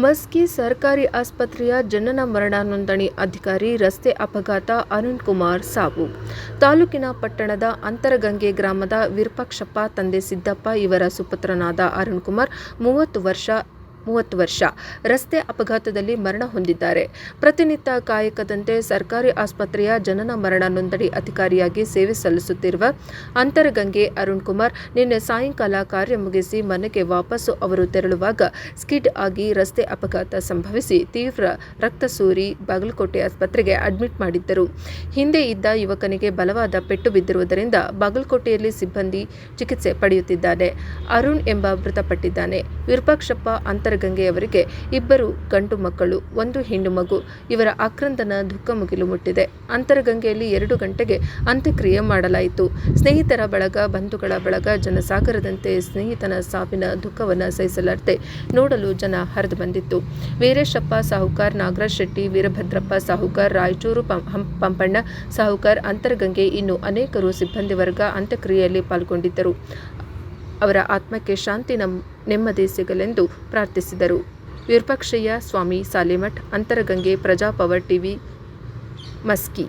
ಮಸ್ಕಿ ಸರ್ಕಾರಿ ಆಸ್ಪತ್ರೆಯ ಜನನ ಮರಣ ನೋಂದಣಿ ಅಧಿಕಾರಿ ರಸ್ತೆ ಅಪಘಾತ ಅರುಣ್ ಕುಮಾರ್ ಸಾವು. ತಾಲೂಕಿನ ಪಟ್ಟಣದ ಅಂತರಗಂಗೆ ಗ್ರಾಮದ ವಿರೂಪಾಕ್ಷಪ್ಪ, ತಂದೆ ಸಿದ್ದಪ್ಪ ಇವರ ಸುಪುತ್ರನಾದ ಅರುಣ್ ಕುಮಾರ್, ಮೂವತ್ತು ವರ್ಷ ಮೂವತ್ತು ವರ್ಷ. ರಸ್ತೆ ಅಪಘಾತದಲ್ಲಿ ಮರಣ ಹೊಂದಿದ್ದಾರೆ. ಪ್ರತಿನಿತ್ಯ ಕಾಯಕದಂತೆ ಸರ್ಕಾರಿ ಆಸ್ಪತ್ರೆಯ ಜನನ ಮರಣ ನೋಂದಣಿ ಅಧಿಕಾರಿಯಾಗಿ ಸೇವೆ ಸಲ್ಲಿಸುತ್ತಿರುವ ಅಂತರಗಂಗೆ ಅರುಣ್ ಕುಮಾರ್ ನಿನ್ನೆ ಸಾಯಂಕಾಲ ಕಾರ್ಯ ಮುಗಿಸಿ ಮನೆಗೆ ವಾಪಸ್ಸು ಅವರು ತೆರಳುವಾಗ ಸ್ಕಿಡ್ ಆಗಿ ರಸ್ತೆ ಅಪಘಾತ ಸಂಭವಿಸಿ ತೀವ್ರ ರಕ್ತಸೂರಿ ಬಾಗಲಕೋಟೆ ಆಸ್ಪತ್ರೆಗೆ ಅಡ್ಮಿಟ್ ಮಾಡಿದ್ದರು. ಹಿಂದೆ ಇದ್ದ ಯುವಕನಿಗೆ ಬಲವಾದ ಪೆಟ್ಟು ಬಿದ್ದಿರುವುದರಿಂದ ಬಾಗಲಕೋಟೆಯಲ್ಲಿ ಸಿಬ್ಬಂದಿ ಚಿಕಿತ್ಸೆ ಪಡೆಯುತ್ತಿದ್ದಾನೆ. ಅರುಣ್ ಎಂಬ ಮೃತಪಟ್ಟಿದ್ದಾನೆ. ವಿರೂಪಾಕ್ಷಪ್ಪ ಅಂತರಗಂಗೆಯವರಿಗೆ ಇಬ್ಬರು ಗಂಡು ಮಕ್ಕಳು, ಒಂದು ಹೆಣ್ಣು ಮಗು. ಇವರ ಆಕ್ರಂದನ ದುಃಖ ಮುಗಿಲು ಮುಟ್ಟಿದೆ. ಅಂತರಗಂಗೆಯಲ್ಲಿ ಎರಡು ಗಂಟೆಗೆ ಅಂತ್ಯಕ್ರಿಯೆ ಮಾಡಲಾಯಿತು. ಸ್ನೇಹಿತರ ಬಳಗ, ಬಂಧುಗಳ ಬಳಗ, ಜನಸಾಗರದಂತೆ ಸ್ನೇಹಿತನ ಸಾವಿನ ದುಃಖವನ್ನು ಸಹಿಸಲಾರದೆ ನೋಡಲು ಜನ ಹರಿದು ಬಂದಿತ್ತು. ವೀರೇಶಪ್ಪ ಸಾಹುಕಾರ್, ನಾಗರಾಜ್ ಶೆಟ್ಟಿ, ವೀರಭದ್ರಪ್ಪ ಸಾಹುಕಾರ್, ರಾಯಚೂರು ಪಂಪಣ್ಣ ಸಾಹುಕಾರ್ ಅಂತರಗಂಗೆ ಇನ್ನು ಅನೇಕರು ಸಿಬ್ಬಂದಿ ವರ್ಗ ಅಂತ್ಯಕ್ರಿಯೆಯಲ್ಲಿ ಪಾಲ್ಗೊಂಡಿದ್ದರು. ಅವರ ಆತ್ಮಕ್ಕೆ ಶಾಂತಿ ನಮ್ಮ ನೆಮ್ಮದಿ ಸಿಗಲೆಂದು ಪ್ರಾರ್ಥಿಸಿದರು. ವಿರೂಪಾಕ್ಷಯ್ಯ, ಸ್ವಾಮಿ ಸಾಲಿಮಠ್, ಅಂತರಗಂಗೆ ಪ್ರಜಾ ಪವರ್ ಟಿವಿ, ಮಸ್ಕಿ